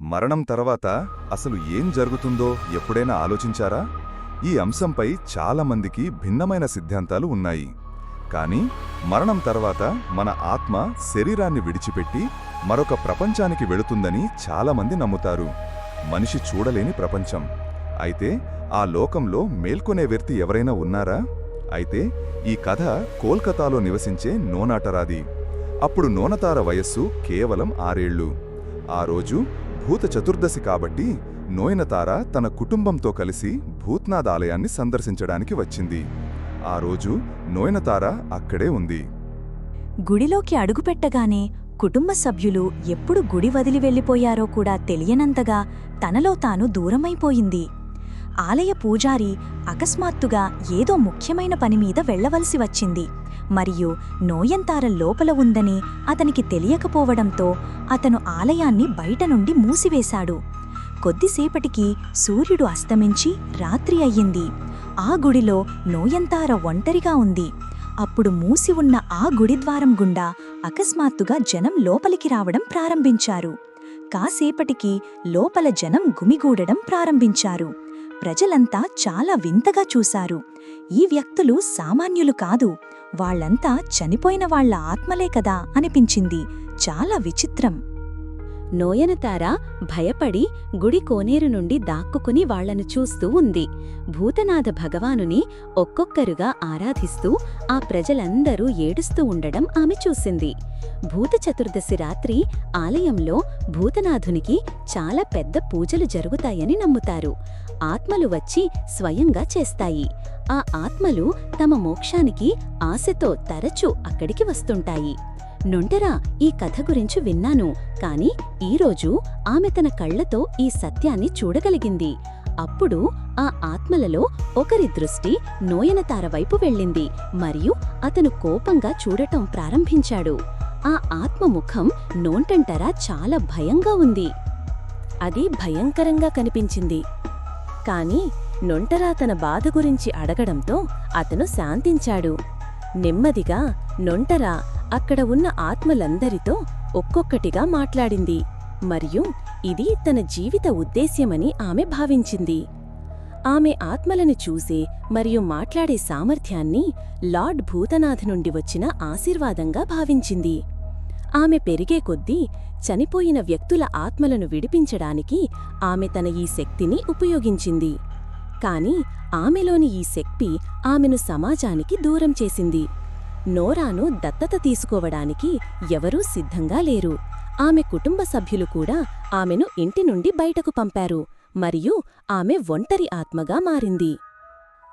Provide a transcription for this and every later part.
మరణం తర్వాత అసలు ఏం జరుగుతుందో ఎప్పుడైనా ఆలోచించారా? ఈ అంశంపై చాలామందికి భిన్నమైన సిద్ధాంతాలు ఉన్నాయి. కానీ మరణం తర్వాత మన ఆత్మ శరీరాన్ని విడిచిపెట్టి మరొక ప్రపంచానికి వెళుతుందని చాలామంది నమ్ముతారు. మనిషి చూడలేని ప్రపంచం. అయితే ఆ లోకంలో మేల్కొనే వ్యక్తి ఎవరైనా ఉన్నారా? అయితే ఈ కథ కోల్కతాలో నివసించే నోనాటరాది. అప్పుడు నోనతార వయస్సు కేవలం ఆరేళ్ళు ఆ రోజు భూత చతుర్దశి కాబట్టి నోయనతార తన కుటుంబంతో కలిసి భూత్నాథ్ ఆలయాన్ని సందర్శించడానికి వచ్చింది. ఆ రోజు నోయనతార అక్కడే ఉంది. గుడిలోకి అడుగుపెట్టగానే కుటుంబ సభ్యులు ఎప్పుడు గుడి వదిలి వెళ్ళిపోయారో కూడా తెలియనంతగా తనలో తాను దూరమైపోయింది. ఆలయ పూజారి అకస్మాత్తుగా ఏదో ముఖ్యమైన పనిమీద వెళ్ళవలసి వచ్చింది. మరియు నోయంతార లోపల ఉందని అతనికి తెలియకపోవడంతో అతను ఆలయాన్ని బయట నుండి మూసివేశాడు. కొద్దిసేపటికి సూర్యుడు అస్తమించి రాత్రి అయ్యింది. ఆ గుడిలో నోయంతార ఒంటరిగా ఉంది. అప్పుడు మూసి ఉన్న ఆ గుడిద్వారం గుండా అకస్మాత్తుగా జనం లోపలికి రావడం ప్రారంభించారు. కాసేపటికి లోపల జనం గుమిగూడడం ప్రారంభించారు. ప్రజలంతా చాలా వింతగా చూశారు. ఈ వ్యక్తులు సామాన్యులు కాదు వాళ్ళంతా చనిపోయిన వాళ్ళ ఆత్మలే కదా అనిపించింది. చాలా విచిత్రం. నోయనతార భయపడి గుడి కోనేరు నుండి దాక్కుకుని వాళ్ళను చూస్తూ ఉంది. భూతనాథ భగవానుని ఒక్కొక్కరుగా ఆరాధిస్తూ ఆ ప్రజలందరూ ఏడుస్తూ ఉండడం ఆమె చూసింది. భూత చతుర్దశి రాత్రి ఆలయంలో భూతనాథునికి చాలా పెద్ద పూజలు జరుగుతాయని నమ్ముతారు. ఆత్మలు వచ్చి స్వయంగా చేస్తాయి. ఆ ఆత్మలు తమ మోక్షానికి ఆశతో తరచూ అక్కడికి వస్తుంటాయి. నొంటరా ఈ కథ గురించి విన్నాను. కాని ఈరోజు ఆమె తన కళ్ళతో ఈ సత్యాన్ని చూడగలిగింది. అప్పుడు ఆ ఆత్మలలో ఒకరి దృష్టి నోయనతార వైపు వెళ్ళింది. మరియు అతను కోపంగా చూడటం ప్రారంభించాడు. ఆ ఆత్మ ముఖం నోంటంటరా చాలా భయంగా ఉంది. అది భయంకరంగా కనిపించింది. కాని నొంటరా తన బాధ గురించి అడగడంతో అతను శాంతించాడు. నెమ్మదిగా నొంటరా అక్కడ ఉన్న ఆత్మలందరితో ఒక్కొక్కటిగా మాట్లాడింది. మరియు ఇది తన జీవిత ఉద్దేశ్యమని ఆమె భావించింది. ఆమె ఆత్మలను చూసే మరియు మాట్లాడే సామర్థ్యాన్ని లార్డ్ భూతనాథ్ నుండి వచ్చిన ఆశీర్వాదంగా భావించింది. ఆమె పెరిగే కొద్దీ చనిపోయిన వ్యక్తుల ఆత్మలను విడిపించడానికి ఆమె తన ఈ శక్తిని ఉపయోగించింది. కాని ఆమెలోని ఈ శక్తి ఆమెను సమాజానికి దూరం చేసింది. నోరాను దత్తత తీసుకోవడానికి ఎవరూ సిద్ధంగా లేరు. ఆమె కుటుంబ సభ్యులు కూడా ఆమెను ఇంటి నుండి బయటకు పంపారు. మరియు ఆమె ఒంటరి ఆత్మగా మారింది.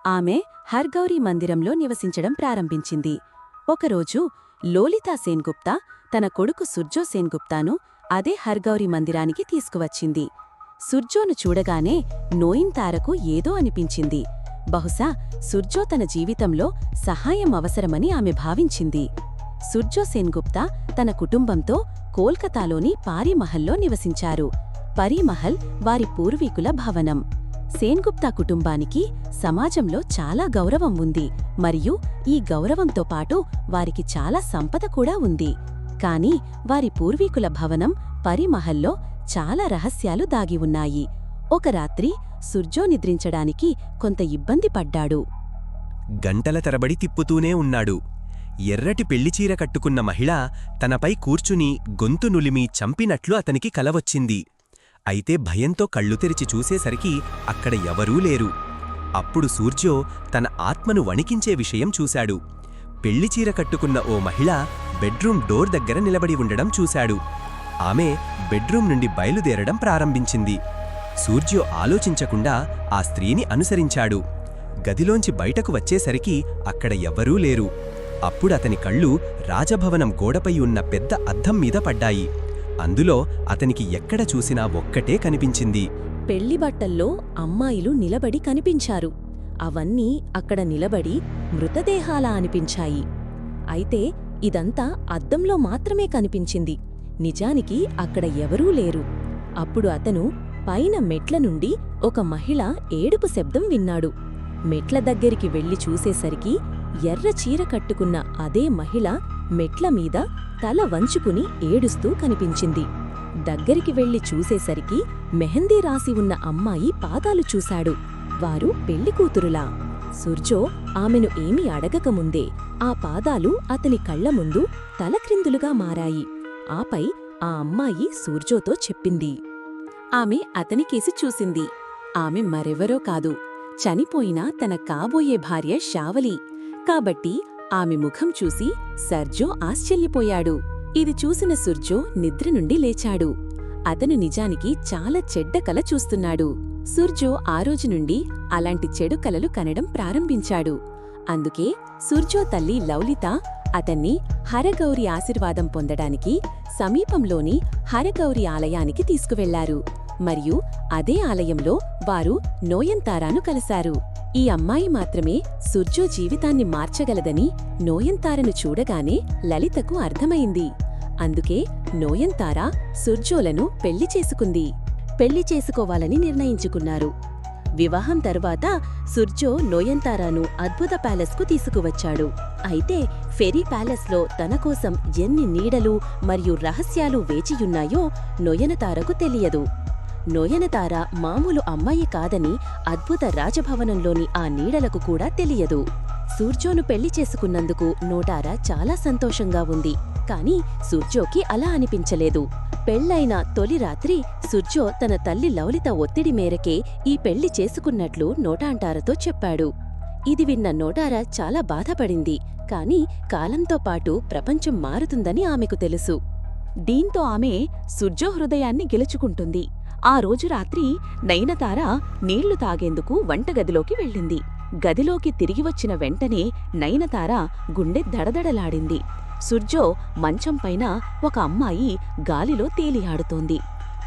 ఆమె హర్గౌరీ మందిరంలో నివసించడం ప్రారంభించింది. ఒకరోజు లోలితా సేన్గుప్తా తన కొడుకు సుర్జో సేన్గుప్తాను అదే హర్గౌరీ మందిరానికి తీసుకువచ్చింది. సుర్జోను చూడగానే నోయిన్ తారకు ఏదో అనిపించింది. బహుశా సుర్జో తన జీవితంలో సహాయం అవసరమని ఆమె భావించింది. సుర్జో సేన్గుప్తా తన కుటుంబంతో కోల్కతాలోని పారీమహల్లో నివసించారు. పరీమహల్ వారి పూర్వీకుల భవనం. సేన్గుప్తా కుటుంబానికి సమాజంలో చాలా గౌరవం ఉంది మరియు ఈ గౌరవంతో పాటు వారికి చాలా సంపద కూడా ఉంది. కాని వారి పూర్వీకుల భవనం పరిమహల్లో చాలా రహస్యాలు దాగి ఉన్నాయి. ఒక రాత్రి సుర్జో నిద్రించడానికి కొంత ఇబ్బంది పడ్డాడు. గంటల తరబడి తిప్పుతూనే ఉన్నాడు. ఎర్రటి పెళ్ళిచీర కట్టుకున్న మహిళ తనపై కూర్చుని గొంతు నులిమి చంపినట్లు అతనికి కలవచ్చింది. అయితే భయంతో కళ్ళు తెరిచి చూసేసరికి అక్కడ ఎవరూ లేరు. అప్పుడు సూర్జో తన ఆత్మను వణికించే విషయం చూశాడు. పెళ్ళిచీర కట్టుకున్న ఓ మహిళ బెడ్రూమ్ డోర్ దగ్గర నిలబడి ఉండడం చూశాడు. ఆమె బెడ్రూమ్ నుండి బయలుదేరడం ప్రారంభించింది. సూర్యు ఆలోచించకుండా ఆ స్త్రీని అనుసరించాడు. గదిలోంచి బయటకు వచ్చేసరికి అక్కడ ఎవ్వరూ లేరు. అప్పుడతని కళ్ళు రాజభవనం గోడపై ఉన్న పెద్ద అద్దం మీద పడ్డాయి. అందులో అతనికి ఎక్కడ చూసినా ఒక్కటే కనిపించింది. పెళ్ళి బట్టల్లో అమ్మాయిలు నిలబడి కనిపించారు. అవన్నీ అక్కడ నిలబడి మృతదేహాలా అనిపించాయి. అయితే ఇదంతా అద్దంలో మాత్రమే కనిపించింది. నిజానికి అక్కడ ఎవరూ లేరు. అప్పుడు అతను పైన మెట్ల నుండి ఒక మహిళ ఏడుపు శబ్దం విన్నాడు. మెట్ల దగ్గరికి వెళ్ళి చూసేసరికి ఎర్ర చీర కట్టుకున్న అదే మహిళ మెట్ల మీద తల వంచుకుని ఏడుస్తూ కనిపించింది. దగ్గరికి వెళ్ళి చూసేసరికి మెహందీ రాసి ఉన్న అమ్మాయి పాదాలు చూశాడు. వారు పెళ్ళికూతురులా సుర్జో ఆమెను ఏమీ అడగకముందే ఆ పాదాలు అతని కళ్ళ ముందు తలక్రిందులుగా మారాయి. ఆపై ఆ అమ్మాయి సూర్జోతో చెప్పింది. ఆమె అతనికేసి చూసింది. ఆమె మరెవరో కాదు. చనిపోయిన తన కాబోయే భార్య షావలి కాబట్టి ఆమె ముఖం చూసి సర్జో ఆశ్చర్యపోయాడు. ఇది చూసిన సుర్జో నిద్ర నుండి లేచాడు. అతను నిజానికి చాలా చెడ్డ కల చూస్తున్నాడు. సుర్జో ఆ రోజు నుండి అలాంటి చెడు కలలు కనడం ప్రారంభించాడు. అందుకే సుర్జో తల్లి లౌలిత అతన్ని హరగౌరి ఆశీర్వాదం పొందడానికి సమీపంలోని హరగౌరి ఆలయానికి తీసుకువెళ్ళారు. మరియు అదే ఆలయంలో వారు నోయంతారాను కలిశారు. ఈ అమ్మాయి మాత్రమే సుర్జో జీవితాన్ని మార్చగలదని నోయంతారను చూడగానే లలితకు అర్థమైంది. అందుకే నోయంతారా సుర్జోలను పెళ్ళి చేసుకుంది. పెళ్ళి చేసుకోవాలని నిర్ణయించుకున్నారు. వివాహం తర్వాత సుర్జో నోయంతారాను అద్భుత ప్యాలెస్కు తీసుకువచ్చాడు. అయితే ఫెరీ ప్యాలెస్లో తన కోసం ఎన్ని నీడలు మరియు రహస్యాలు వేచియున్నాయో నోయనతారకు తెలియదు. నోయనతార మామూలు అమ్మాయి కాదని అద్భుత రాజభవనంలోని ఆ నీడలకు కూడా తెలియదు. సూర్జోను పెళ్ళి చేసుకున్నందుకు నోటారా చాలా సంతోషంగా ఉంది. కాని సూర్జోకి అలా అనిపించలేదు. పెళ్ళైన తొలి రాత్రి సుర్జో తన తల్లి లవలిత ఒత్తిడి మేరకే ఈ పెళ్ళి చేసుకున్నట్లు నోటాంటారతో చెప్పాడు. ఇది విన్న నోటారా చాలా బాధపడింది. కాని కాలంతో పాటు ప్రపంచం మారుతుందని ఆమెకు తెలుసు. దీంతో ఆమె సుర్జో హృదయాన్ని గెలుచుకుంటుంది. ఆ రోజు రాత్రి నయనతార నీళ్ళు తాగేందుకు వంటగదిలోకి వెళ్ళింది. గదిలోకి తిరిగి వచ్చిన వెంటనే నయనతార గుండె దడదడలాడింది. సుర్జో మంచంపైన ఒక అమ్మాయి గాలిలో తేలియాడుతోంది.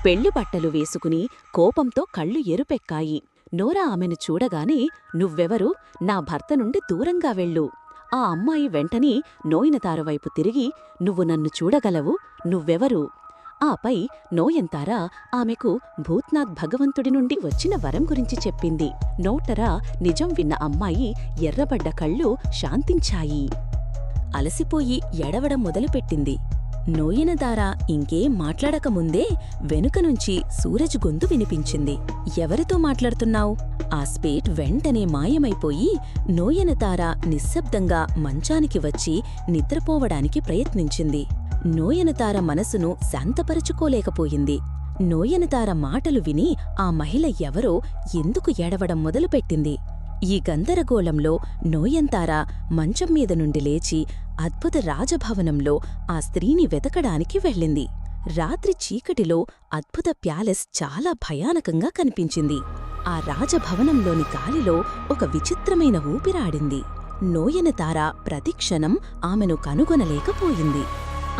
పెళ్ళి బట్టలు వేసుకుని కోపంతో కళ్ళు ఎరుపెక్కాయి. నోరా ఆమెను చూడగానే నువ్వెవరు? నా భర్త నుండి దూరంగా వెళ్ళు. ఆ అమ్మాయి వెంటనే నోయినతారవైపు తిరిగి నువ్వు నన్ను చూడగలవు? నువ్వెవరు? ఆపై నోయంతారా ఆమెకు భూత్నాథ్ భగవంతుడి నుండి వచ్చిన వరం గురించి చెప్పింది. నోటరా నిజం విన్న అమ్మాయి ఎర్రబడ్డ కళ్ళు శాంతించాయి. అలసిపోయి ఎడవడం మొదలుపెట్టింది. నోయనదార ఇంకేం మాట్లాడకముందే వెనుక నుంచి సూరజ్ గొంతు వినిపించింది. ఎవరితో మాట్లాడుతున్నావు? ఆ స్పేట్ వెంటనే మాయమైపోయి నోయనతార నిశ్శబ్దంగా మంచానికి వచ్చి నిద్రపోవడానికి ప్రయత్నించింది. నోయనతార మనసును శాంతపరచుకోలేకపోయింది. నోయనతార మాటలు విని ఆ మహిళ ఎవరో ఎందుకు ఏడవడం మొదలుపెట్టింది. ఈ గందరగోళంలో నోయంతార మంచం మీద నుండి లేచి అద్భుత రాజభవనంలో ఆ స్త్రీని వెతకడానికి వెళ్ళింది. రాత్రి చీకటిలో అద్భుత ప్యాలెస్ చాలా భయానకంగా కనిపించింది. ఆ రాజభవనంలోని గాలిలో ఒక విచిత్రమైన ఊపిరాడింది. నోయనతార ప్రతిక్షణం ఆమెను కనుగొనలేకపోయింది.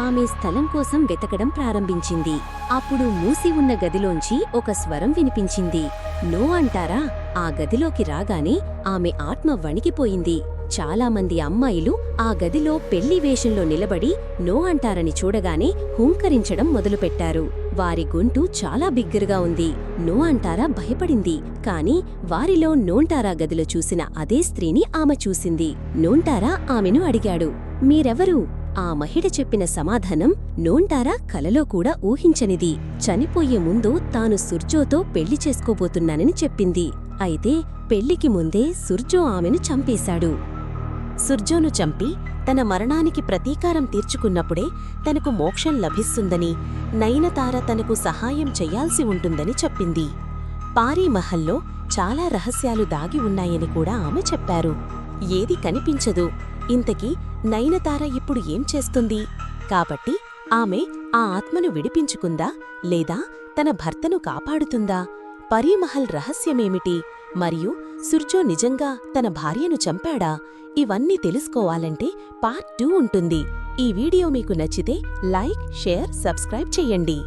ఆమె స్థలం కోసం వెతకడం ప్రారంభించింది. అప్పుడు మూసి ఉన్న గదిలోంచి ఒక స్వరం వినిపించింది. నో అంటారా? ఆ గదిలోకి రాగానే ఆమె ఆత్మ వణికిపోయింది. చాలామంది అమ్మాయిలు ఆ గదిలో పెళ్ళి వేషంలో నిలబడి నో అంటారని చూడగానే హూంకరించడం మొదలుపెట్టారు. వారి గొంతు చాలా బిగ్గరగా ఉంది. నో అంటారా? భయపడింది. కాని వారిలో నోంటారా గదిలో చూసిన అదే స్త్రీని ఆమె చూసింది. నోంటారా? ఆమెను అడిగాడు. మీరెవరు? ఆ మహిళ చెప్పిన సమాధానం నోంటారా కలలో కూడా ఊహించనిది. చనిపోయే ముందు తాను సుర్జోతో పెళ్ళి చేసుకోబోతున్నానని చెప్పింది. అయితే పెళ్ళికి ముందే సుర్జో ఆమెను చంపేశాడు. సుర్జోను చంపి తన మరణానికి ప్రతీకారం తీర్చుకున్నప్పుడే తనకు మోక్షం లభిస్తుందని నయనతార తనకు సహాయం చెయ్యాల్సి ఉంటుందని చెప్పింది. పారీమహల్లో చాలా రహస్యాలు దాగి ఉన్నాయని కూడా ఆమె చెప్పారు. ఏది కనిపించదు. ఇంతకీ నయనతార ఇప్పుడు ఏం చేస్తుంది? కాబట్టి ఆమె ఆ ఆత్మను విడిపించుకుందా? లేదా తన భర్తను కాపాడుతుందా? పరీమహల్ రహస్యమేమిటి? మరియు సుర్జో నిజంగా తన భార్యను చంపాడా? ఇవన్నీ తెలుసుకోవాలంటే పార్ట్ టూ ఉంటుంది. ఈ వీడియో మీకు నచ్చితే లైక్ షేర్ సబ్స్క్రైబ్ చేయండి.